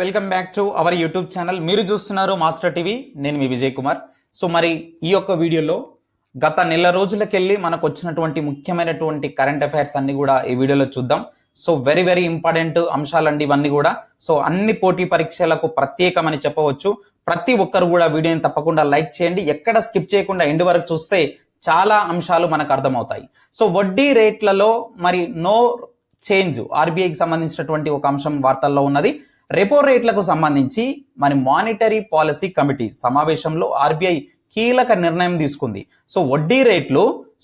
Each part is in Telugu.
Welcome back to our YouTube channel. మీరు చూస్తున్నారు మాస్టర్ టీవీ. నేను మీ విజయ్ కుమార్. సో మరి ఈ యొక్క వీడియోలో గత నెల రోజులకెళ్ళి మనకు వచ్చినటువంటి ముఖ్యమైనటువంటి కరెంట్ అఫైర్స్ అన్ని కూడా ఈ వీడియోలో చూద్దాం. సో వెరీ వెరీ ఇంపార్టెంట్ అంశాలండి ఇవన్నీ కూడా. సో అన్ని పోటీ పరీక్షలకు ప్రత్యేకమని చెప్పవచ్చు. ప్రతి ఒక్కరు కూడా వీడియోని తప్పకుండా లైక్ చేయండి. ఎక్కడ స్కిప్ చేయకుండా ఎండ్ వరకు చూస్తే చాలా అంశాలు మనకు అర్థమవుతాయి. సో వడ్డీ రేట్లలో మరి నో చేంజ్ ఆర్బీఐకి సంబంధించినటువంటి ఒక అంశం వార్తల్లో ఉన్నది. రెపో రేట్లకు సంబంధించి మన మానిటరీ పాలసీ కమిటీ సమావేశంలో ఆర్బీఐ కీలక నిర్ణయం తీసుకుంది. సో వడ్డీ రేట్లు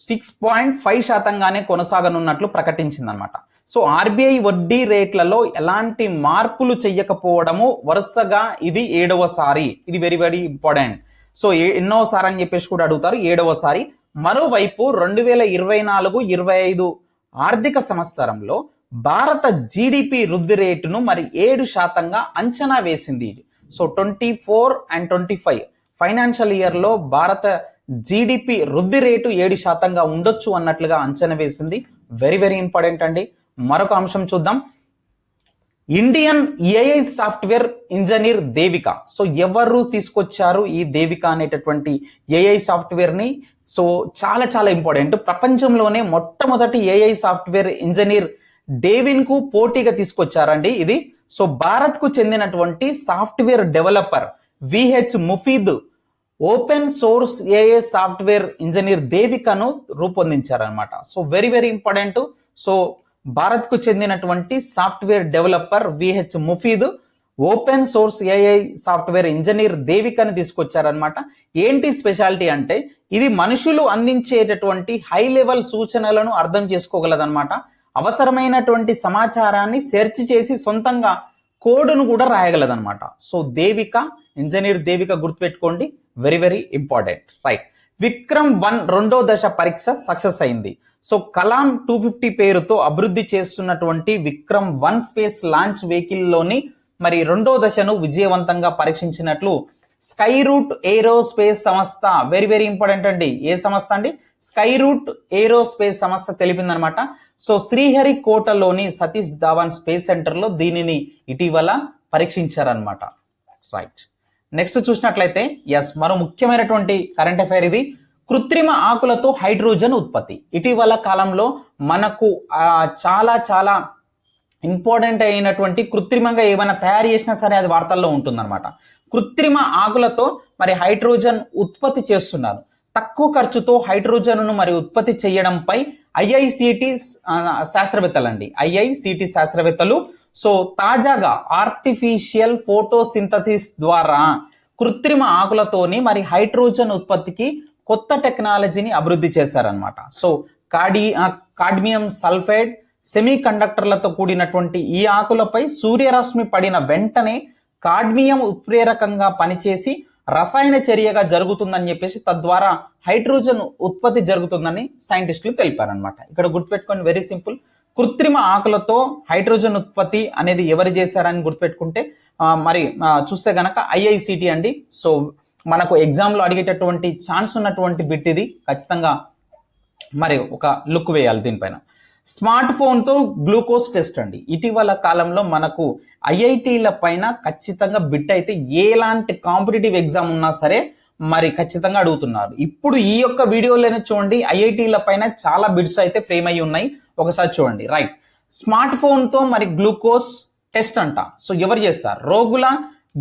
సిక్స్ పాయింట్ ఫైవ్ శాతంగానే కొనసాగనున్నట్లు ప్రకటించిందనమాట సో ఆర్బీఐ వడ్డీ రేట్లలో ఎలాంటి మార్పులు చెయ్యకపోవడము వరుసగా ఇది ఏడవసారి ఇది వెరీ వెరీ ఇంపార్టెంట్ సో ఎన్నోసారి అని చెప్పేసి కూడా అడుగుతారు. ఏడవసారి మరోవైపు రెండు వేల ఇరవై నాలుగు ఇరవై ఐదు ఆర్థిక సంవత్సరంలో భారత జీడిపి వృద్ధి రేటును మరి ఏడు శాతంగా అంచనా వేసింది so twenty four and twenty five financial ఇయర్లో భారత జీడిపి వృద్ధి రేటు ఏడు శాతంగా ఉండొచ్చు అన్నట్లుగా అంచనా వేసింది. వెరీ వెరీ ఇంపార్టెంట్ అండి. మరొక అంశం చూద్దాం. Indian AI software engineer Devika. So ఎవరు తీసుకొచ్చారు ఈ దేవిక అనేటటువంటి ఏఐ సాఫ్ట్వేర్ని? సో చాలా చాలా ఇంపార్టెంట్. ప్రపంచంలోనే మొట్టమొదటి ఏఐ సాఫ్ట్వేర్ ఇంజనీర్ డేవిన్కు పోటీగా తీసుకొచ్చారండి ఇది. సో భారత్కు చెందినటువంటి software developer V H Mufeed open source AI software engineer దేవికను రూపొందించారనమాట so very very important. So భారత్కు చెందినటువంటి software developer V H Mufeed open source AI software engineer దేవికని తీసుకొచ్చారనమాట ఏంటి స్పెషాలిటీ అంటే ఇది మనుషులు అందించేటటువంటి హై లెవెల్ సూచనలను అర్థం చేసుకోగలదన్నమాట. అవసరమైనటువంటి సమాచారాన్ని సెర్చ్ చేసి సొంతంగా కోడ్ను కూడా రాయగలదన్నమాట. సో దేవిక ఇంజనీర్ దేవిక గుర్తుపెట్టుకోండి. Very very important right Vikram one రెండో దశ పరీక్ష సక్సెస్ అయింది. సో కలాం టూ ఫిఫ్టీ పేరుతో అభివృద్ధి చేస్తున్నటువంటి విక్రమ్ వన్ స్పేస్ లాంచ్ వెహికల్లోని మరి రెండో దశను విజయవంతంగా పరీక్షించినట్లు స్కై రూట్ ఏరోస్పేస్ సంస్థ. వెరీ వెరీ ఇంపార్టెంట్ అండి. ఏ సంస్థ అండి? స్కై రూట్ ఏరోస్పేస్ సంస్థ తెలిపిందనమాట. సో శ్రీహరికోటలోని సతీష్ ధావన్ స్పేస్ సెంటర్లో దీనిని ఇటీవల పరీక్షించారనమాట. రైట్ నెక్స్ట్ చూసినట్లయితే ఎస్ మరో ముఖ్యమైనటువంటి కరెంట్ అఫైర్ ఇది. కృత్రిమ ఆకులతో హైడ్రోజన్ ఉత్పత్తి. ఇటీవల కాలంలో మనకు చాలా చాలా ఇంపార్టెంట్ అయినటువంటి కృత్రిమంగా ఏమైనా తయారు చేసినా సరే అది వార్తల్లో ఉంటుందన్నమాట. కృత్రిమ ఆకులతో మరి హైడ్రోజన్ ఉత్పత్తి చేస్తున్నారు. తక్కువ ఖర్చుతో హైడ్రోజన్ను మరి ఉత్పత్తి చేయడంపై ఐఐసిటి శాస్త్రవేత్తలండి. ఐఐసిటి శాస్త్రవేత్తలు. సో తాజాగా ఆర్టిఫిషియల్ ఫోటోసింథసిస్ ద్వారా కృత్రిమ ఆకులతోని మరి హైడ్రోజన్ ఉత్పత్తికి కొత్త టెక్నాలజీని అభివృద్ధి చేశారనమాట సో కాడి కాడ్మియం సల్ఫైడ్ సెమీ కండక్టర్లతో కూడినటువంటి ఈ ఆకులపై సూర్యరశ్మి పడిన వెంటనే కాడ్మియం ఉత్ప్రేరకంగా పనిచేసి రసాయన చర్యగా జరుగుతుందని చెప్పేసి తద్వారా హైడ్రోజన్ ఉత్పత్తి జరుగుతుందని సైంటిస్టులు తెలిపారనమాట ఇక్కడ గుర్తుపెట్టుకొని వెరీ సింపుల్ కృత్రిమ ఆకులతో హైడ్రోజన్ ఉత్పత్తి అనేది ఎవరు చేశారని గుర్తుపెట్టుకుంటే మరి చూస్తే గనక ఐఐసిటి అండి. సో మనకు ఎగ్జామ్లో అడిగేటటువంటి ఛాన్స్ ఉన్నటువంటి బిట్ ఇది ఖచ్చితంగా మరి ఒక లుక్ వేయాలి దీనిపైన. స్మార్ట్ ఫోన్తో గ్లూకోజ్ టెస్ట్ అండి. ఇటీవల కాలంలో మనకు ఐఐటీల పైన ఖచ్చితంగా బిట్ అయితే ఎలాంటి కాంపిటేటివ్ ఎగ్జామ్ ఉన్నా సరే మరి ఖచ్చితంగా అడుగుతున్నారు. ఇప్పుడు ఈ యొక్క వీడియోలోనే చూడండి. ఐఐటీల పైన చాలా బిట్స్ అయితే ఫ్రేమ్ అయి ఉన్నాయి. ఒకసారి చూడండి. రైట్. స్మార్ట్ ఫోన్తో మరి గ్లూకోజ్ టెస్ట్ అంట. సో ఎవరు చేస్తారు? రోగుల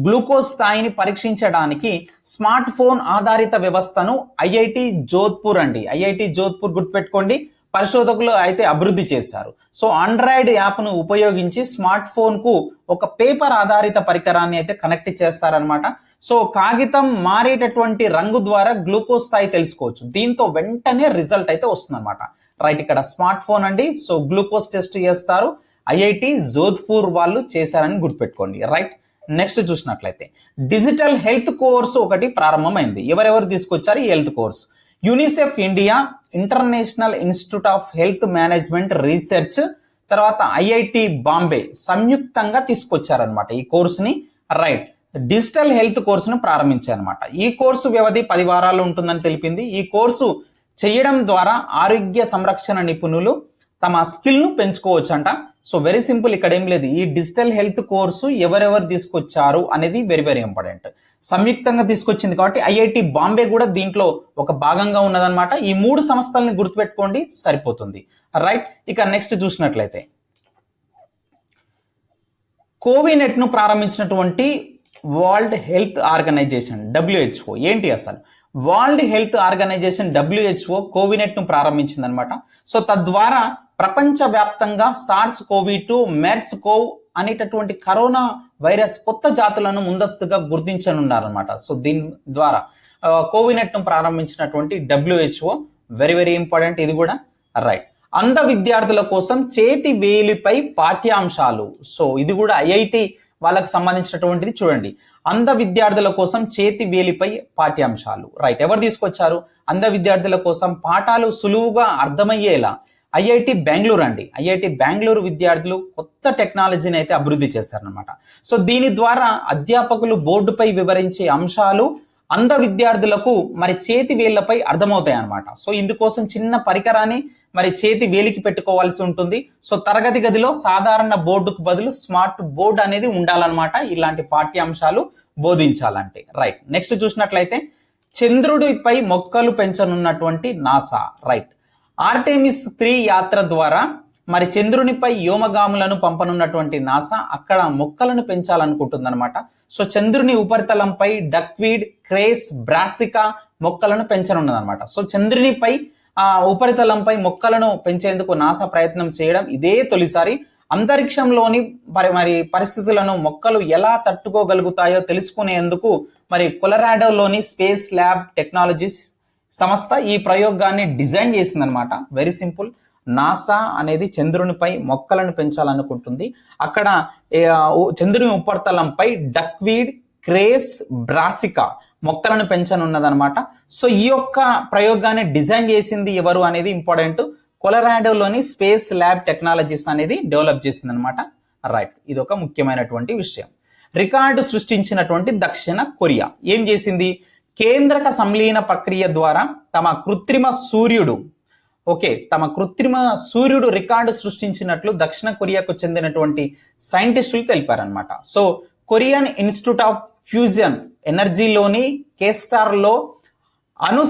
గ్లూకోజ్ స్థాయిని పరీక్షించడానికి స్మార్ట్ ఫోన్ ఆధారిత వ్యవస్థను ఐఐటి జోధ్పూర్ అండి. ఐఐటి జోధ్పూర్ గుర్తుపెట్టుకోండి. పరిశోధకులు అయితే అభివృద్ధి చేశారు. సో ఆండ్రాయిడ్ యాప్ను ఉపయోగించి స్మార్ట్ ఫోన్కు ఒక పేపర్ ఆధారిత పరికరాన్ని అయితే కనెక్ట్ చేస్తారనమాట సో కాగితం మారేటటువంటి రంగు ద్వారా గ్లూకోజ్ స్థాయి తెలుసుకోవచ్చు. దీంతో వెంటనే రిజల్ట్ అయితే వస్తుందన్నమాట. రైట్ ఇక్కడ స్మార్ట్ ఫోన్ అండి. సో గ్లూకోజ్ టెస్ట్ చేస్తారు. ఐఐటి జోధ్పూర్ వాళ్ళు చేశారని గుర్తుపెట్టుకోండి. రైట్ నెక్స్ట్ చూసినట్లయితే డిజిటల్ హెల్త్ కోర్సు ఒకటి ప్రారంభమైంది. ఎవరెవరు తీసుకొచ్చారు ఈ health course? UNICEF India International Institute of Health Management Research తర్వాత ఐఐటి బాంబే సంయుక్తంగా తీసుకొచ్చారనమాట ఈ కోర్సుని. రైట్. డిజిటల్ హెల్త్ కోర్సును ప్రారంభించారనమాట ఈ కోర్సు వ్యవధి పది వారాలు ఉంటుందని తెలిపింది. ఈ కోర్సు చేయడం ద్వారా ఆరోగ్య సంరక్షణ నిపుణులు తమ స్కిల్ను పెంచుకోవచ్చు అంట సో వెరీ సింపుల్ ఇక్కడ ఏం లేదు. ఈ డిజిటల్ హెల్త్ కోర్సు ఎవరెవరు తీసుకొచ్చారు అనేది వెరీ వెరీ ఇంపార్టెంట్. సంయుక్తంగా తీసుకొచ్చింది కాబట్టి ఐఐటి బాంబే కూడా దీంట్లో ఒక భాగంగా ఉన్నదన్నమాట. ఈ మూడు సంస్థల్ని గుర్తుపెట్టుకోండి సరిపోతుంది. రైట్ ఇక నెక్స్ట్ చూసినట్లయితే. కోవినెట్ను ప్రారంభించినటువంటి వరల్డ్ హెల్త్ ఆర్గనైజేషన్ డబ్ల్యూహెచ్ఓ ఏంటి అసలు? వరల్డ్ హెల్త్ ఆర్గనైజేషన్ డబ్ల్యూహెచ్ఓ కోవినెట్ను ప్రారంభించింది అనమాట సో తద్వారా ప్రపంచవ్యాప్తంగా SARS CoV two MERS CoV అనేటటువంటి కరోనా వైరస్ కొత్త జాతులను ముందస్తుగా గుర్తించనున్నారనమాట సో దీని ద్వారా కోవినెట్ను ప్రారంభించినటువంటి డబ్ల్యూహెచ్ఓ వెరీ వెరీ ఇంపార్టెంట్ ఇది కూడా రైట్ అంధ విద్యార్థుల కోసం చేతి వేలిపై పాఠ్యాంశాలు. సో ఇది కూడా ఐఐటి వాళ్ళకి సంబంధించినటువంటిది చూడండి. అంధ విద్యార్థుల కోసం చేతి వేలిపై పాఠ్యాంశాలు. రైట్ ఎవరు తీసుకొచ్చారు? అంధ విద్యార్థుల కోసం పాఠాలు సులువుగా అర్థమయ్యేలా ఐఐటి బెంగళూరు అండి. ఐఐటి బెంగళూరు విద్యార్థులు కొత్త టెక్నాలజీని అయితే అభివృద్ధి చేస్తారనమాట సో దీని ద్వారా అధ్యాపకులు బోర్డుపై వివరించే అంశాలు అంధ విద్యార్థులకు మరి చేతి వేళ్ళపై అర్థమవుతాయి అనమాట సో ఇందుకోసం చిన్న పరికరాన్ని మరి చేతి వేలికి పెట్టుకోవాల్సి ఉంటుంది. సో తరగతి గదిలో సాధారణ బోర్డుకు బదులు స్మార్ట్ బోర్డు అనేది ఉండాలన్నమాట. ఇలాంటి పాఠ్యాంశాలు బోధించాలంటే. రైట్. నెక్స్ట్ చూసినట్లయితే చంద్రుడిపై మొక్కలు పెంచనున్నటువంటి నాసా. రైట్. ఆర్టెమిస్ త్రీ యాత్ర ద్వారా మరి చంద్రునిపై వ్యోమగాములను పంపనున్నటువంటి నాసా అక్కడ మొక్కలను పెంచాలనుకుంటుందన్నమాట. సో చంద్రుని ఉపరితలంపై డక్వీడ్ క్రేస్ బ్రాసికా మొక్కలను పెంచనున్నదన్నమాట. సో చంద్రునిపై ఆ ఉపరితలంపై మొక్కలను పెంచేందుకు నాసా ప్రయత్నం చేయడం ఇదే తొలిసారి. అంతరిక్షంలోని మరి మరి పరిస్థితులను మొక్కలు ఎలా తట్టుకోగలుగుతాయో తెలుసుకునేందుకు మరి కొలరాడోలోని స్పేస్ ల్యాబ్ టెక్నాలజీస్ సంస్థ ఈ ప్రయోగాన్ని డిజైన్ చేసిందనమాట వెరీ సింపుల్. నాసా అనేది చంద్రునిపై మొక్కలను పెంచాలనుకుంటుంది. అక్కడ చంద్రుని ఉపరితలంపై డక్వీడ్ క్రేస్ బ్రాసికా మొక్కలను పెంచనున్నదనమాట సో ఈ యొక్క ప్రయోగాన్ని డిజైన్ చేసింది ఎవరు అనేది ఇంపార్టెంట్. కొలరాడోలోని స్పేస్ ల్యాబ్ టెక్నాలజీస్ అనేది డెవలప్ చేసింది అనమాట రైట్ ఇది ఒక ముఖ్యమైనటువంటి విషయం. రికార్డు సృష్టించినటువంటి దక్షిణ కొరియా. ఏం చేసింది? కేంద్రక సంలీన ప్రక్రియ ద్వారా తమ కృత్రిమ సూర్యుడు ఓకే తమ కృత్రిమ సూర్యుడు రికార్డు సృష్టించినట్లు దక్షిణ కొరియాకు చెందినటువంటి సైంటిస్టులు తెలిపారనమాట so Korean Institute of Fusion ఎనర్జీలోని కేస్టార్లో అణు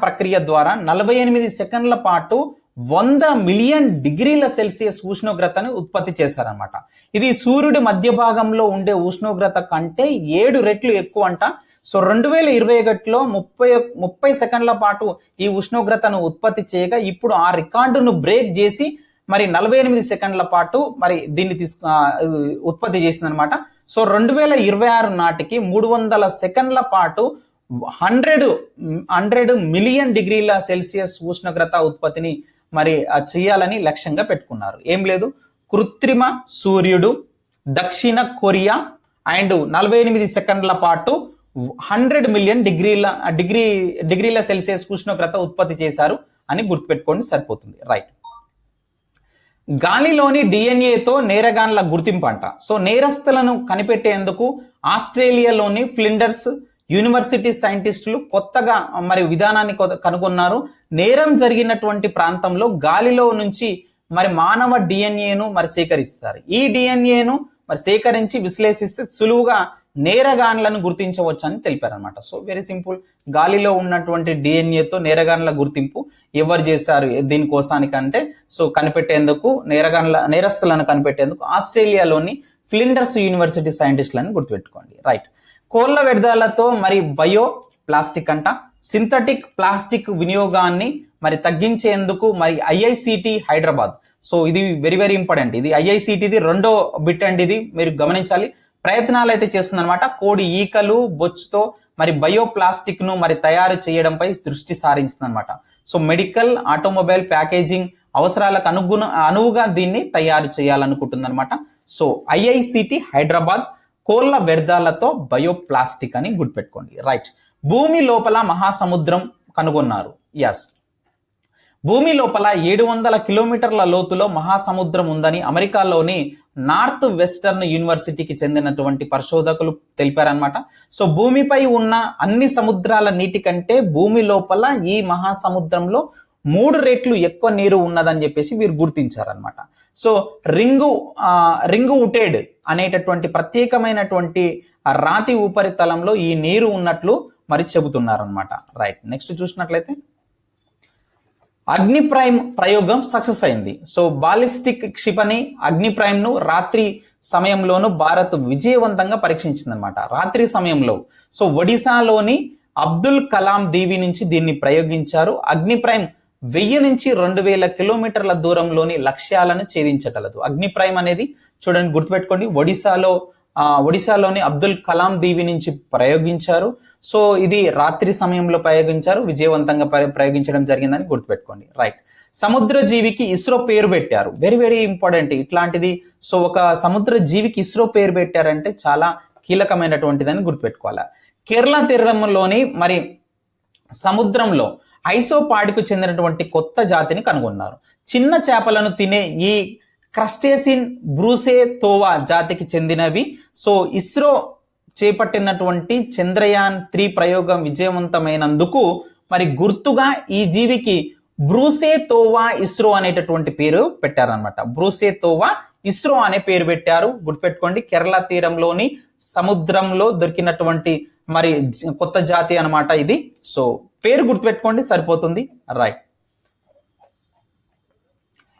ప్రక్రియ ద్వారా నలభై ఎనిమిది సెకండ్ల పాటు వంద మిలియన్ డిగ్రీల సెల్సియస్ ఉష్ణోగ్రతను ఉత్పత్తి చేశారనమాట ఇది సూర్యుడి మధ్య భాగంలో ఉండే ఉష్ణోగ్రత కంటే ఏడు రెట్లు ఎక్కువ అంట. సో రెండు వేల ఇరవై ఒకటిలో ముప్పై ముప్పై సెకండ్ల పాటు ఈ ఉష్ణోగ్రతను ఉత్పత్తి చేయగా ఇప్పుడు ఆ రికార్డును బ్రేక్ చేసి మరి నలభై ఎనిమిది సెకండ్ల పాటు మరి దీన్ని తీసుకు ఉత్పత్తి చేసిందనమాట సో రెండు వేల ఇరవై ఆరు నాటికి మూడు వందల సెకండ్ల పాటు హండ్రెడ్ హండ్రెడ్ మిలియన్ డిగ్రీల సెల్సియస్ ఉష్ణోగ్రత ఉత్పత్తిని మరి చేయాలని లక్ష్యంగా పెట్టుకున్నారు. ఏం లేదు. కృత్రిమ సూర్యుడు దక్షిణ కొరియా అండ్ నలభై ఎనిమిది సెకండ్ల పాటు హండ్రెడ్ మిలియన్ డిగ్రీల డిగ్రీ డిగ్రీల సెల్సియస్ ఉష్ణోగ్రత ఉత్పత్తి చేశారు అని గుర్తుపెట్టుకోండి సరిపోతుంది. రైట్. గాలిలోని డిఎన్ఏతో నేరగాన్ల గుర్తింపు అంట. సో నేరస్తులను కనిపెట్టేందుకు ఆస్ట్రేలియాలోని ఫ్లిండర్స్ యూనివర్సిటీ సైంటిస్టులు కొత్తగా మరి విధానాన్ని కనుగొన్నారు. నేరం జరిగినటువంటి ప్రాంతంలో గాలిలో నుంచి మరి మానవ డిఎన్ఏను మరి సేకరిస్తారు. ఈ డిఎన్ఏను మరి సేకరించి విశ్లేషిస్తే సులువుగా నేరగాన్లను గుర్తించవచ్చు అని తెలిపారనమాట సో వెరీ సింపుల్ గాలిలో ఉన్నటువంటి డిఎన్ఏతో నేరగాన్ల గుర్తింపు ఎవరు చేశారు? దీనికోసానికంటే సో కనిపెట్టేందుకు నేరగాన్ల నేరస్తులను కనిపెట్టేందుకు ఆస్ట్రేలియాలోని ఫ్లిండర్స్ యూనివర్సిటీ సైంటిస్టులను గుర్తుపెట్టుకోండి. రైట్. కోళ్ళ వ్యర్థాలతో మరి బయో ప్లాస్టిక్ అంట. సింథటిక్ ప్లాస్టిక్ వినియోగాన్ని మరి తగ్గించేందుకు మరి ఐఐసిటి హైదరాబాద్. సో ఇది వెరీ వెరీ ఇంపార్టెంట్ ఇది ఐఐసిటిది రెండో బిట్ అండి ఇది. మీరు గమనించాలి. ప్రయత్నాలు అయితే చేస్తుందన్నమాట. కోడి ఈకలు బొచ్చుతో మరి బయోప్లాస్టిక్ను మరి తయారు చేయడంపై దృష్టి సారించిందనమాట సో మెడికల్ ఆటోమొబైల్ ప్యాకేజింగ్ అవసరాలకు అనుగుణ అనువుగా దీన్ని తయారు చేయాలనుకుంటుందన్నమాట. సో ఐఐసిటి హైదరాబాద్ కోళ్ళ వ్యర్థాలతో బయోప్లాస్టిక్ అని గుర్తుపెట్టుకోండి. రైట్ భూమి లోపల మహాసముద్రం కనుగొన్నారు. ఎస్ భూమి లోపల ఏడు వందల కిలోమీటర్ల లోతులో మహాసముద్రం ఉందని అమెరికాలోని నార్త్ వెస్టర్న్ యూనివర్సిటీకి చెందినటువంటి పరిశోధకులు తెలిపారనమాట సో భూమిపై ఉన్న అన్ని సముద్రాల నీటి కంటే భూమి లోపల ఈ మహాసముద్రంలో మూడు రెట్లు ఎక్కువ నీరు ఉన్నదని చెప్పేసి వీరు గుర్తించారనమాట సో రింగు రింగు ఉటేడ్ అనేటటువంటి ప్రత్యేకమైనటువంటి రాతి ఉపరితలంలో ఈ నీరు ఉన్నట్లు మరి చెబుతున్నారనమాట రైట్ నెక్స్ట్ చూసినట్లయితే అగ్ని ప్రైమ్ ప్రయోగం సక్సెస్ అయింది. సో బాలిస్టిక్ క్షిపణి అగ్నిప్రైమ్ను రాత్రి సమయంలోనూ భారత్ విజయవంతంగా పరీక్షించిందనమాట రాత్రి సమయంలో. సో ఒడిశాలోని అబ్దుల్ కలాం దీవి నుంచి దీన్ని ప్రయోగించారు. అగ్ని ప్రైమ్ వెయ్యి నుంచి రెండు వేల కిలోమీటర్ల దూరంలోని లక్ష్యాలను ఛేదించగలదు. అగ్నిప్రైమ్ అనేది చూడండి గుర్తుపెట్టుకోండి. ఒడిశాలో ఒడిశాలోని అబ్దుల్ కలాం దీవి నుంచి ప్రయోగించారు. సో ఇది రాత్రి సమయంలో ప్రయోగించారు. విజయవంతంగా ప్రయోగించడం జరిగిందని గుర్తుపెట్టుకోండి. రైట్. సముద్ర జీవికి ఇస్రో పేరు పెట్టారు. Very very important. ఇట్లాంటిది సో ఒక సముద్ర జీవికి ఇస్రో పేరు పెట్టారంటే చాలా కీలకమైనటువంటిదని గుర్తుపెట్టుకోవాలి. కేరళ తీరంలోని మరి సముద్రంలో ఐసోపాడికు చెందినటువంటి కొత్త జాతిని కనుగొన్నారు. చిన్న చేపలను తినే ఈ క్రస్టేసిన్ బ్రూసే తోవా జాతికి చెందినవి. సో ఇస్రో చేపట్టినటువంటి చంద్రయాన్ త్రీ ప్రయోగం విజయవంతమైనందుకు మరి గుర్తుగా ఈ జీవికి బ్రూసే తోవా ఇస్రో అనేటటువంటి పేరు పెట్టారనమాట బ్రూసే తోవా ఇస్రో అనే పేరు పెట్టారు. గుర్తుపెట్టుకోండి కేరళ తీరంలోని సముద్రంలో దొరికినటువంటి మరి కొత్త జాతి అనమాట ఇది. సో పేరు గుర్తుపెట్టుకోండి సరిపోతుంది. Right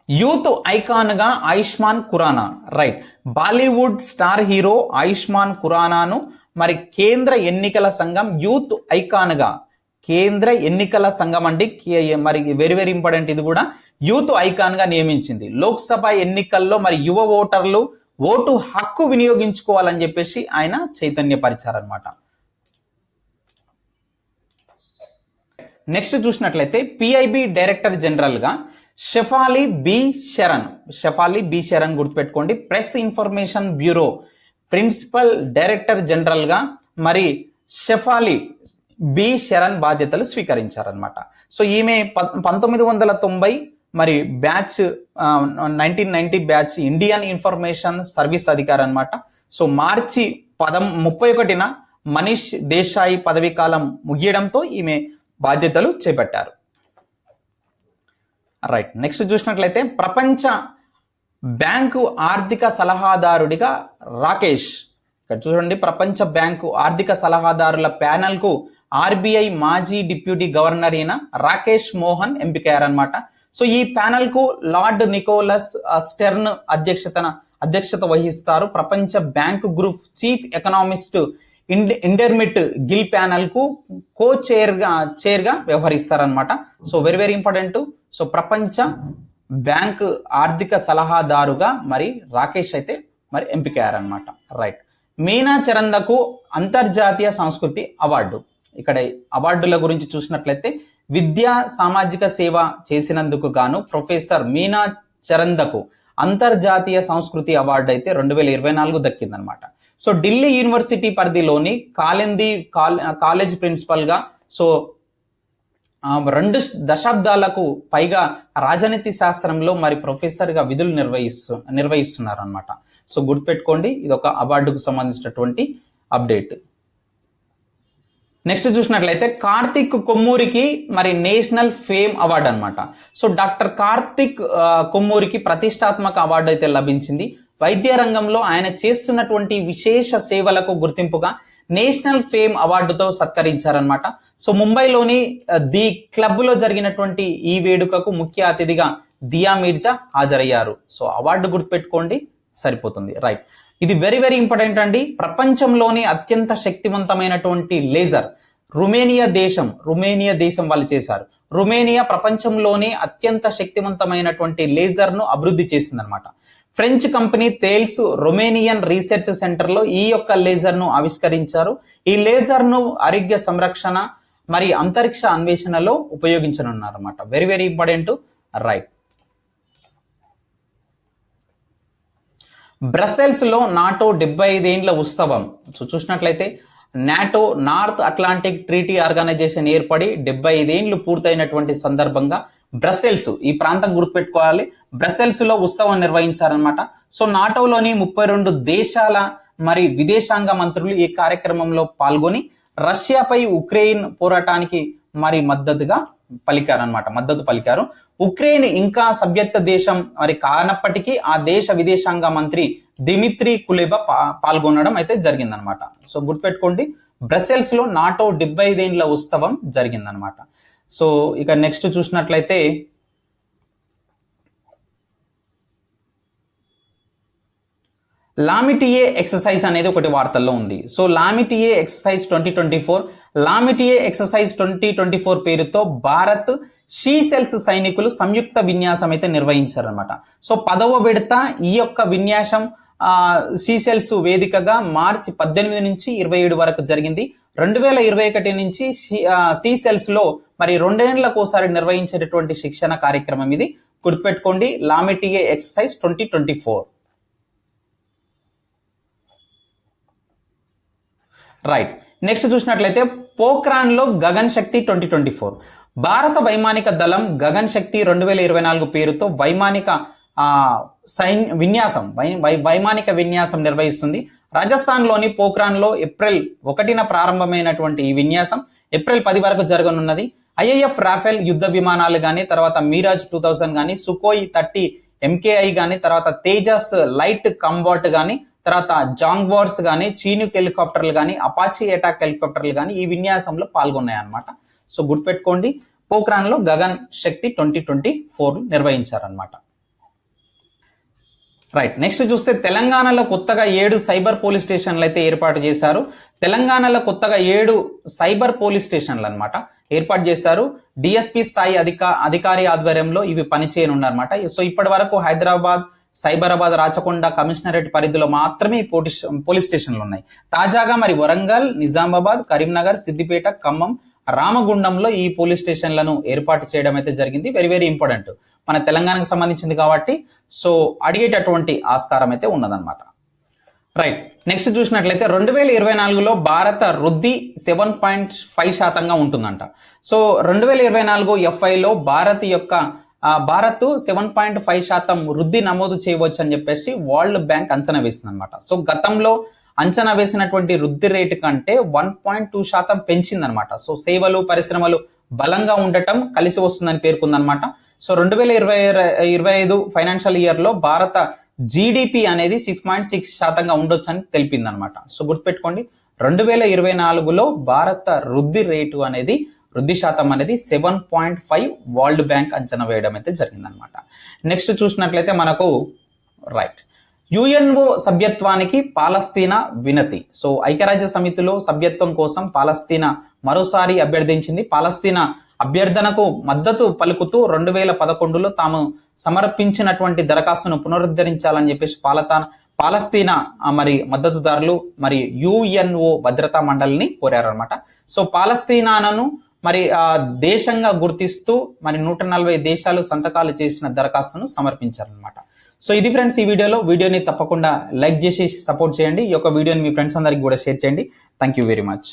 youth ఐకాన్గా Ayushmann Khurrana. Right Bollywood star hero Ayushmann ఖురానాను మరి కేంద్ర ఎన్నికల సంఘం యూత్ ఐకాన్గా కేంద్ర ఎన్నికల సంఘం అండి మరి వెరీ వెరీ ఇంపార్టెంట్ ఇది కూడా యూత్ ఐకాన్గా నియమించింది. లోక్సభ ఎన్నికల్లో మరి యువ ఓటర్లు ఓటు హక్కు వినియోగించుకోవాలని చెప్పేసి ఆయన చైతన్యపరిచారనమాట నెక్స్ట్ చూసినట్లయితే పిఐబి డైరెక్టర్ జనరల్గా షెఫాలి బి శరణ్. షెఫాలి బి శరణ్ గుర్తుపెట్టుకోండి. Press information bureau principal director జనరల్గా మరి షెఫాలి బి శరణ్ బాధ్యతలు స్వీకరించారనమాట సో ఈమె పంతొమ్మిది వందల తొంభై మరి batch nineteen ninety batch Indian information service అధికారి అనమాట సో మార్చి పదం ముప్పై ఒకటిన మనీష్ దేశాయి పదవీ కాలం ముగియడంతో ఈమె బాధ్యతలు చేపట్టారు. రైట్ నెక్స్ట్ చూసినట్లయితే ప్రపంచ బ్యాంకు ఆర్థిక సలహాదారుడిగా రాకేష్. ఇక్కడ చూడండి ప్రపంచ బ్యాంకు ఆర్థిక సలహాదారుల ప్యానల్కు ఆర్బీఐ మాజీ డిప్యూటీ గవర్నర్ అయిన రాకేష్ మోహన్ ఎంపికయ్యారనమాట సో ఈ ప్యానెల్కు లార్డ్ నికోలస్ స్టెర్న్ అధ్యక్షతన అధ్యక్షత వహిస్తారు ప్రపంచ bank group chief economist Indermit Gill ప్యానల్కు co చైర్గా చైర్గా వ్యవహరిస్తారనమాట so very very important so ప్రపంచ బ్యాంక్ ఆర్థిక సలహాదారుగా మరి రాకేష్ అయితే మరి ఎంపికయ్యారనమాట రైట్ మీనా చరందకు అంతర్జాతీయ సంస్కృతి అవార్డు. ఇక్కడ అవార్డుల గురించి చూసినట్లయితే విద్యా సామాజిక సేవ చేసినందుకు గాను ప్రొఫెసర్ మీనా చరందకు అంతర్జాతీయ సంస్కృతి అవార్డు అయితే రెండు వేల ఇరవై నాలుగు దక్కిందనమాట. సో ఢిల్లీ యూనివర్సిటీ పరిధిలోని కాలింది కాలే కాలేజ్ ప్రిన్సిపల్గా సో రెండు దశాబ్దాలకు పైగా రాజనీతి శాస్త్రంలో మరి ప్రొఫెసర్గా విధులు నిర్వహిస్తు నిర్వహిస్తున్నారు అనమాట సో గుర్తుపెట్టుకోండి ఇది ఒక అవార్డుకు సంబంధించినటువంటి అప్డేట్. నెక్స్ట్ చూసినట్లయితే కార్తిక్ కొమ్మూరికి మరి నేషనల్ ఫేమ్ అవార్డు అన్నమాట. సో డాక్టర్ కార్తిక్ కొమ్మూరికి ప్రతిష్టాత్మక అవార్డు అయితే లభించింది. వైద్య రంగంలో ఆయన చేస్తున్నటువంటి విశేష సేవలకు గుర్తింపుగా నేషనల్ ఫేమ్ అవార్డుతో సత్కరించారనమాట సో ముంబైలోని ది క్లబ్లో జరిగినటువంటి ఈ వేడుకకు ముఖ్య అతిథిగా దియా మీర్జా హాజరయ్యారు. సో అవార్డు గుర్తుపెట్టుకోండి. సరిపోతుంది. రైట్ ఇది వెరీ వెరీ ఇంపార్టెంట్ అండి. ప్రపంచంలోనే అత్యంత శక్తివంతమైనటువంటి లేజర్ రుమేనియా దేశం రుమేనియా దేశం వాళ్ళు చేశారు. రుమేనియా ప్రపంచంలోనే అత్యంత శక్తివంతమైనటువంటి లేజర్ను అభివృద్ధి చేసిందనమాట French company Thales Romanian research సెంటర్లో ఈ యొక్క లేజర్ను ఆవిష్కరించారు. ఈ లేజర్ను ఆరోగ్య సంరక్షణ మరి అంతరిక్ష అన్వేషణలో ఉపయోగించనున్నారు అనమాట వెరీ వెరీ ఇంపార్టెంట్ రైట్ బ్రసెల్స్లో నాటో డెబ్బై ఐదేండ్ల ఉత్సవం. సో చూసినట్లయితే NATO North Atlantic Treaty Organization ఏర్పడి డెబ్బై ఐదేండ్లు పూర్తయినటువంటి సందర్భంగా బ్రసెల్స్ ఈ ప్రాంతం గుర్తుపెట్టుకోవాలి బ్రసెల్స్లో ఉత్సవం నిర్వహించారనమాట సో నాటోలోని ముప్పై రెండు దేశాల మరి విదేశాంగ మంత్రులు ఈ కార్యక్రమంలో పాల్గొని రష్యాపై ఉక్రెయిన్ పోరాటానికి మరి మద్దతుగా పలికారు అనమాట మద్దతు పలికారు. ఉక్రెయిన్ ఇంకా సభ్యత్వ దేశం మరి కానప్పటికీ ఆ దేశ విదేశాంగ మంత్రి దిమిత్రి కులేబా పా- పాల్గొనడం అయితే జరిగిందనమాట సో గుర్తుపెట్టుకోండి బ్రసెల్స్లో నాటో డెబ్బై ఐదేండ్ల ఉత్సవం జరిగిందనమాట సో ఇక నెక్స్ట్ చూసినట్లయితే లామిటియే ఎక్సర్సైజ్ అనేది ఒకటి వార్తల్లో ఉంది. So Lamitiye exercise twenty twenty four Lamitiye exercise twenty twenty four పేరుతో భారత్ షీసెల్స్ సైనికులు సంయుక్త విన్యాసం అయితే నిర్వహించారనమాట సో పదవ విడత ఈ యొక్క విన్యాసం సీసెల్స్ వేదికగా మార్చి పద్దెనిమిది నుంచి ఇరవై ఏడు వరకు జరిగింది. రెండు వేల ఇరవై ఒకటి నుంచి సీసెల్స్లో మరి రెండేళ్ళకు ఒకసారి నిర్వహించేటటువంటి శిక్షణ కార్యక్రమం ఇది. గుర్తుపెట్టుకోండి Lamitiye exercise twenty twenty four. Right next చూసినట్లయితే పోఖ్రాన్లో Gagan Shakti twenty twenty four భారత వైమానిక దళం గగన్ శక్తి రెండు వేల ఇరవై నాలుగు పేరుతో వైమానిక సైన్ విన్యాసం వై వై- వైమానిక విన్యాసం నిర్వహిస్తుంది. రాజస్థాన్లోని పోఖ్రాన్లో ఏప్రిల్ ఒకటిన ప్రారంభమైనటువంటి ఈ విన్యాసం ఏప్రిల్ పది వరకు జరగనున్నది. ఐఏఎఫ్ రాఫెల్ యుద్ధ విమానాలు కానీ తర్వాత మీరాజ్ టూ థౌజండ్ కానీ సుకోయి థర్టీ ఎంకేఐ కానీ తర్వాత తేజస్ లైట్ కంబాట్ కానీ తర్వాత జాంగ్వార్స్ కానీ చీనుక్ హెలికాప్టర్లు కానీ అపాచీ అటాక్ హెలికాప్టర్లు కానీ ఈ విన్యాసంలో పాల్గొన్నాయన్నమాట. సో గుర్తుపెట్టుకోండి పోఖ్రాన్లో Gagan Shakti twenty twenty four నిర్వహించారనమాట right next చూస్తే తెలంగాణలో కొత్తగా ఏడు సైబర్ పోలీస్ స్టేషన్లు అయితే ఏర్పాటు చేశారు. తెలంగాణలో కొత్తగా ఏడు సైబర్ పోలీస్ స్టేషన్లు అనమాట ఏర్పాటు చేశారు. డిఎస్పి స్థాయి అధిక అధికారి ఆధ్వర్యంలో ఇవి పనిచేయనున్నారన్నమాట సో ఇప్పటి వరకు హైదరాబాద్ సైబరాబాద్ రాచకొండ కమిషనరేట్ పరిధిలో మాత్రమే ఈ పోలీస్ పోలీస్ స్టేషన్లు ఉన్నాయి. తాజాగా మరి వరంగల్ నిజామాబాద్ కరీంనగర్ సిద్దిపేట ఖమ్మం రామగుండంలో ఈ పోలీస్ స్టేషన్లను ఏర్పాటు చేయడం అయితే జరిగింది. వెరీ వెరీ ఇంపార్టెంట్ మన తెలంగాణకు సంబంధించింది కాబట్టి సో అడిగేటటువంటి ఆస్కారం అయితే ఉన్నదన్నమాట. రైట్ నెక్స్ట్ చూసినట్లయితే రెండు వేల ఇరవై నాలుగులో భారత వృద్ధి సెవెన్ పాయింట్ ఫైవ్ శాతంగా ఉంటుందంట. సో రెండు వేల ఇరవై నాలుగు ఎఫ్ఐలో భారత్ యొక్క భారత్ సెవెన్ పాయింట్ ఫైవ్ శాతం వృద్ధి నమోదు చేయవచ్చు అని చెప్పేసి వరల్డ్ బ్యాంక్ అంచనా వేసింది అనమాట సో గతంలో అంచనా వేసినటువంటి వృద్ధి రేటు కంటే వన్ పాయింట్ టూ శాతం పెంచిందనమాట సో సేవలు పరిశ్రమలు బలంగా ఉండటం కలిసి వస్తుందని పేర్కొందనమాట సో రెండు వేల ఇరవై ఇరవై ఐదు ఫైనాన్షియల్ ఇయర్లో భారత జీడిపి అనేది సిక్స్ పాయింట్ సిక్స్ శాతంగా ఉండొచ్చు అని తెలిపిందనమాట సో గుర్తుపెట్టుకోండి రెండు వేల ఇరవై నాలుగులో భారత వృద్ధి రేటు అనేది వృద్ధి శాతం అనేది seven point five World Bank అంచనా వేయడం అయితే జరిగిందనమాట నెక్స్ట్ చూసినట్లయితే మనకు రైట్. యుఎన్ఓ సభ్యత్వానికి పాలస్తీనా వినతి. సో ఐక్యరాజ్య సమితిలో సభ్యత్వం కోసం పాలస్తీనా మరోసారి అభ్యర్థించింది. పాలస్తీనా అభ్యర్థనకు మద్దతు పలుకుతూ రెండు వేల పదకొండులో తాము సమర్పించినటువంటి దరఖాస్తును పునరుద్ధరించాలని చెప్పేసి పాలతాన పాలస్తీనా మరి మద్దతుదారులు మరి యుఎన్ఓ భద్రతా మండలిని కోరారనమాట సో పాలస్తీనాను మరి ఆ, దేశంగా గుర్తిస్తూ మరి నూట నలభై దేశాలు సంతకాలు చేసిన దరఖాస్తును సమర్పించారనమాట సో ఇది ఫ్రెండ్స్ ఈ వీడియోలో. వీడియోని తప్పకుండా లైక్ చేసి సపోర్ట్ చేయండి. ఈ యొక్క వీడియోని మీ ఫ్రెండ్స్ అందరికి కూడా షేర్ చేయండి. Thank you very much